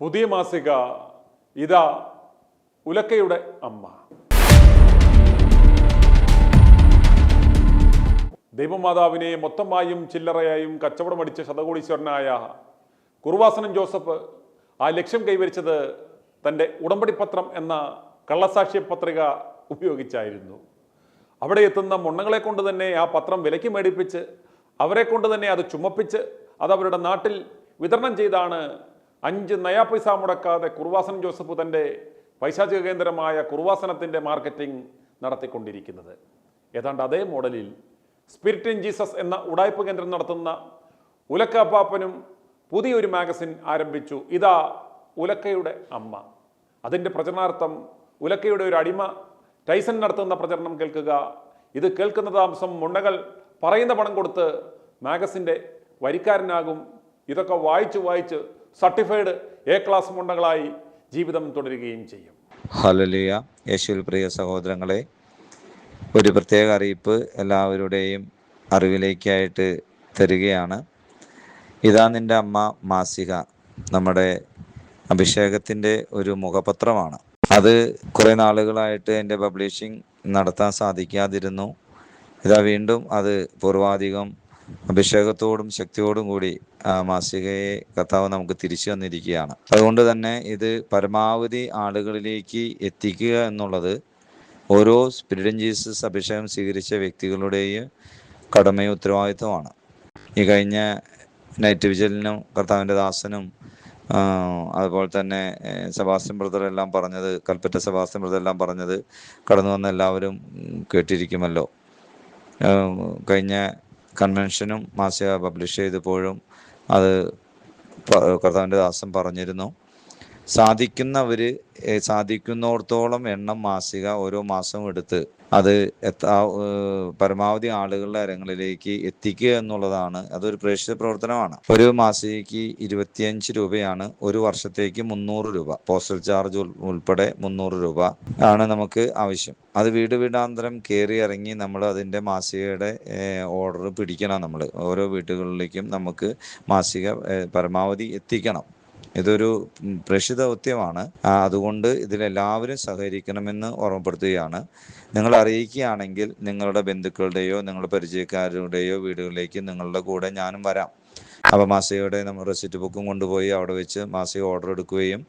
പുതിയ മാസിക ഇതാ ഉലക്കയുടെ അമ്മ. ദൈവമാതാവിനെ മൊത്തമായും ചില്ലറയായും കച്ചവടമടിച്ച ശതകോടീശ്വരനായ കുറുവാസനൻ ജോസഫ് ആ ലക്ഷ്യം കൈവരിച്ചത് തന്റെ ഉടമ്പടിപ്പത്രം എന്ന കള്ളസാക്ഷ്യ പത്രിക ഉപയോഗിച്ചായിരുന്നു. അവിടെ എത്തുന്ന മുണ്ണങ്ങളെ കൊണ്ട് തന്നെ ആ പത്രം വിലയ്ക്ക് മേടിപ്പിച്ച് അവരെ കൊണ്ട് തന്നെ അത് ചുമപ്പിച്ച് അത് അവരുടെ നാട്ടിൽ വിതരണം ചെയ്താണ് അഞ്ച് നയാ പൈസ മുടക്കാതെ കുറുവാസൻ ജോസഫ് തന്റെ പൈശാചിക കേന്ദ്രമായ കുർവാസനത്തിന്റെ മാർക്കറ്റിംഗ് നടത്തിക്കൊണ്ടിരിക്കുന്നത്. ഏതാണ്ട് അതേ മോഡലിൽ സ്പിരിറ്റ് ഇൻ ജീസസ് എന്ന ഉടായ്പ കേന്ദ്രം നടത്തുന്ന ഉലക്കാപ്പാപ്പനും പുതിയൊരു മാഗസിൻ ആരംഭിച്ചു. ഇതാ ഉലക്കയുടെ അമ്മ. അതിന്റെ പ്രചരണാർത്ഥം ഉലക്കയുടെ ഒരു അടിമ ടൈസൺ നടത്തുന്ന പ്രചരണം കേൾക്കുക. ഇത് കേൾക്കുന്ന താമസം മുണ്ടകൾ പറയുന്ന പണം കൊടുത്ത് മാഗസിന്റെ വരിക്കാരനാകും. ഇതൊക്കെ വായിച്ച് വായിച്ച് സർട്ടിഫൈഡ് എ ക്ലാസ് മുണ്ടകളായി ജീവിതം തുടരുകയും ചെയ്യും. ഹലലിയ യേശുവിൽ പ്രിയ സഹോദരങ്ങളെ ഒരു പ്രത്യേക അറിയിപ്പ് എല്ലാവരുടെയും അറിവിലേക്കായിട്ട് തരികയാണ്. ഇതാ നിന്റെ അമ്മ മാസിക. നമ്മുടെ അഭിഷേകത്തിന്റെ ഒരു മുഖപത്രമാണ്. അത് കുറേ നാളുകളായിട്ട് എന്റെ പബ്ലിഷിംഗ് നടത്താൻ സാധിക്കാതിരുന്നു. ഇതാ വീണ്ടും അത് പൂർവാധികം അഭിഷേകത്തോടും ശക്തിയോടും കൂടി ആ മാസികയെ കർത്താവ് നമുക്ക് തിരിച്ചു തന്നിരിക്കുകയാണ്. അതുകൊണ്ട് തന്നെ ഇത് പരമാവധി ആളുകളിലേക്ക് എത്തിക്കുക എന്നുള്ളത് ഓരോ സ്പിരിഡൻ ജീസസ് അഭിഷേകം സ്വീകരിച്ച വ്യക്തികളുടെയും കടമയും ഉത്തരവാദിത്വമാണ്. ഈ കഴിഞ്ഞ നൈറ്റ് വിജലിനും കർത്താവിന്റെ ദാസനും അതുപോലെ തന്നെ സെബാസ്റ്റ്യൻ ബ്രദർ എല്ലാം പറഞ്ഞത് കൽപ്പറ്റ സെബാസ്റ്റ്യൻ ബ്രദർ എല്ലാം പറഞ്ഞത് കടന്നു വന്ന എല്ലാവരും കേട്ടിരിക്കുമല്ലോ. കഴിഞ്ഞ കൺവെൻഷനും മാസിക പബ്ലിഷ് ചെയ്തപ്പോഴും അത് കർത്താവിന്റെ ദാസൻ പറഞ്ഞിരുന്നു. സാധിക്കുന്നവർ സാധിക്കുന്നിടത്തോളം എണ്ണം മാസിക ഓരോ മാസവും എടുത്ത് അത് പരമാവധി ആളുകളുടെ അരങ്ങളിലേക്ക് എത്തിക്കുക എന്നുള്ളതാണ്. അതൊരു പ്രേക്ഷിത പ്രവർത്തനമാണ്. ഒരു മാസികയ്ക്ക് ഇരുപത്തിയഞ്ച് രൂപയാണ്. ഒരു വർഷത്തേക്ക് മുന്നൂറ് രൂപ. പോസ്റ്റൽ ചാർജ് ഉൾ- ഉൾപ്പെടെ മുന്നൂറ് രൂപ ആണ് നമുക്ക് ആവശ്യം. അത് വീട് വീടാന്തരം കയറി ഇറങ്ങി നമ്മൾ അതിന്റെ മാസികയുടെ ഓർഡർ പിടിക്കണം നമ്മൾ. ഓരോ വീടുകളിലേക്കും നമുക്ക് മാസിക പരമാവധി എത്തിക്കണം. ഇതൊരു പ്രഷി ദൗത്യമാണ് അതുകൊണ്ട് ഇതിലെല്ലാവരും സഹകരിക്കണമെന്ന് ഓർമ്മപ്പെടുത്തുകയാണ്. നിങ്ങൾ അറിയിക്കുകയാണെങ്കിൽ നിങ്ങളുടെ ബന്ധുക്കളുടെയോ നിങ്ങളുടെ പരിചയക്കാരുടെയോ വീടുകളിലേക്ക് നിങ്ങളുടെ കൂടെ ഞാനും വരാം. അപ്പോൾ മാസികയുടെ നമ്മൾ റെസിറ്റ് ബുക്കും കൊണ്ടുപോയി അവിടെ വെച്ച് മാസിക ഓർഡർ എടുക്കുകയും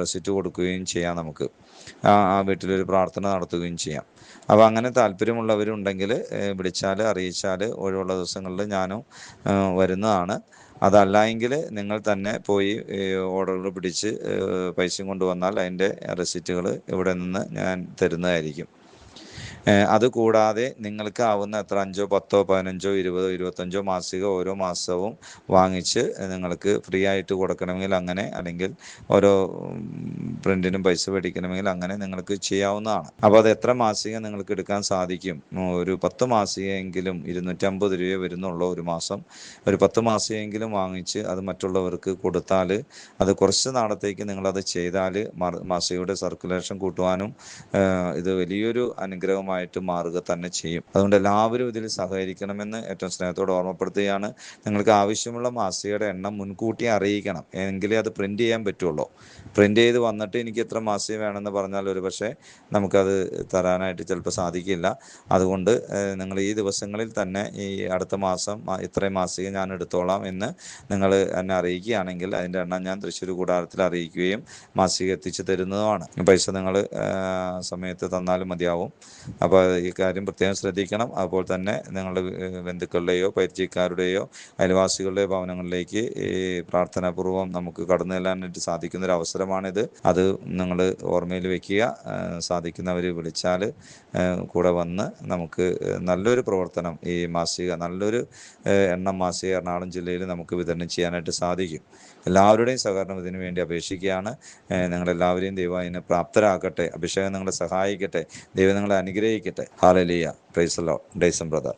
റെസിറ്റ് കൊടുക്കുകയും ചെയ്യാം നമുക്ക്. ആ ആ വീട്ടിലൊരു പ്രാർത്ഥന നടത്തുകയും ചെയ്യാം. അപ്പോൾ അങ്ങനെ താല്പര്യമുള്ളവരുണ്ടെങ്കിൽ വിളിച്ചാൽ അറിയിച്ചാൽ ഒഴിവുള്ള ദിവസങ്ങളിൽ ഞാനും വരുന്നതാണ്. അതല്ല എങ്കിൽ നിങ്ങൾ തന്നെ പോയി ഓർഡറുകൾ പിടിച്ച് പൈസയും കൊണ്ടുവന്നാൽ അതിന്റെ റെസിറ്റുകൾ ഇവിടെ നിന്ന് ഞാൻ തരുന്നതായിരിക്കും. ഏഹ്, അത് കൂടാതെ നിങ്ങൾക്ക് ആവുന്ന എത്ര അഞ്ചോ പത്തോ പതിനഞ്ചോ ഇരുപതോ ഇരുപത്തഞ്ചോ മാസിക ഓരോ മാസവും വാങ്ങിച്ച് നിങ്ങൾക്ക് ഫ്രീ ആയിട്ട് കൊടുക്കണമെങ്കിൽ അങ്ങനെ അല്ലെങ്കിൽ ഓരോ പ്രിന്റിനും പൈസ മേടിക്കണമെങ്കിൽ അങ്ങനെ നിങ്ങൾക്ക് ചെയ്യാവുന്നതാണ്. അപ്പോൾ അത് എത്ര മാസിക നിങ്ങൾക്ക് എടുക്കാൻ സാധിക്കും? ഒരു പത്ത് മാസികയെങ്കിലും ഇരുന്നൂറ്റമ്പത് രൂപ വരുന്നുള്ളൂ ഒരു മാസം. ഒരു പത്ത് മാസികയെങ്കിലും വാങ്ങിച്ച് അത് മറ്റുള്ളവർക്ക് കൊടുത്താൽ അത് കുറച്ച് നാളത്തേക്ക് നിങ്ങളത് ചെയ്താൽ മാസികയുടെ സർക്കുലേഷൻ കൂട്ടുവാനും ഇത് വലിയൊരു അനുഗ്രഹമായിട്ട് മാറുക തന്നെ ചെയ്യും. അതുകൊണ്ട് എല്ലാവരും ഇതിൽ സഹകരിക്കണമെന്ന് ഏറ്റവും സ്നേഹത്തോടെ ഓർമ്മപ്പെടുത്തുകയാണ്. നിങ്ങൾക്ക് ആവശ്യമുള്ള മാസികയുടെ എണ്ണം മുൻകൂട്ടി അറിയിക്കണം. എങ്കിലേ അത് പ്രിന്റ് ചെയ്യാൻ പറ്റുള്ളൂ. പ്രിന്റ് ചെയ്ത് വന്നിട്ട് എനിക്ക് എത്ര മാസിക വേണമെന്ന് പറഞ്ഞാൽ ഒരു പക്ഷേ നമുക്കത് തരാനായിട്ട് ചിലപ്പോൾ സാധിക്കില്ല. അതുകൊണ്ട് നിങ്ങൾ ഈ ദിവസങ്ങളിൽ തന്നെ ഈ അടുത്ത മാസം ഇത്രയും മാസിക ഞാൻ എടുത്തോളാം എന്ന് നിങ്ങൾ എന്നെ അറിയിക്കുകയാണെങ്കിൽ അതിന്റെ എണ്ണം ഞാൻ തൃശ്ശൂർ കൂടാരത്തിൽ അറിയിക്കുകയും മാസിക എത്തിച്ചു തരുന്നതുമാണ്. പൈസ നിങ്ങൾ സമയത്ത് തന്നാലും മതിയാവും. അപ്പോൾ ഈ കാര്യം പ്രത്യേകം ശ്രദ്ധിക്കണം. അതുപോലെ തന്നെ നിങ്ങളുടെ ബന്ധുക്കളുടെയോ പരിചയക്കാരുടെയോ അയൽവാസികളുടെയോ ഭവനങ്ങളിലേക്ക് പ്രാർത്ഥനാപൂർവം നമുക്ക് കടന്നു ചെല്ലാനായിട്ട് സാധിക്കുന്ന ഒരു അവസരമാണിത് അത് നിങ്ങൾ ഓർമ്മയിൽ വെക്കുക. സാധിക്കുന്നവർ വിളിച്ചാൽ കൂടെ വന്ന് നമുക്ക് നല്ലൊരു പ്രവർത്തനം ഈ മാസിക നല്ലൊരു എണ്ണം മാസിക എറണാകുളം ജില്ലയിൽ നമുക്ക് വിതരണം ചെയ്യാനായിട്ട് സാധിക്കും. എല്ലാവരുടെയും സഹകരണം ഇതിനു വേണ്ടി അപേക്ഷിക്കുകയാണ്. നിങ്ങളെല്ലാവരെയും ദൈവം അതിനെ പ്രാപ്തരാക്കട്ടെ അഭിഷേകം നിങ്ങളെ സഹായിക്കട്ടെ ദൈവം നിങ്ങളെ അനുഗ്രഹിക്കട്ടെ ഹാലലിയ പ്രൈസലോ ഡൈസം ബ്രദർ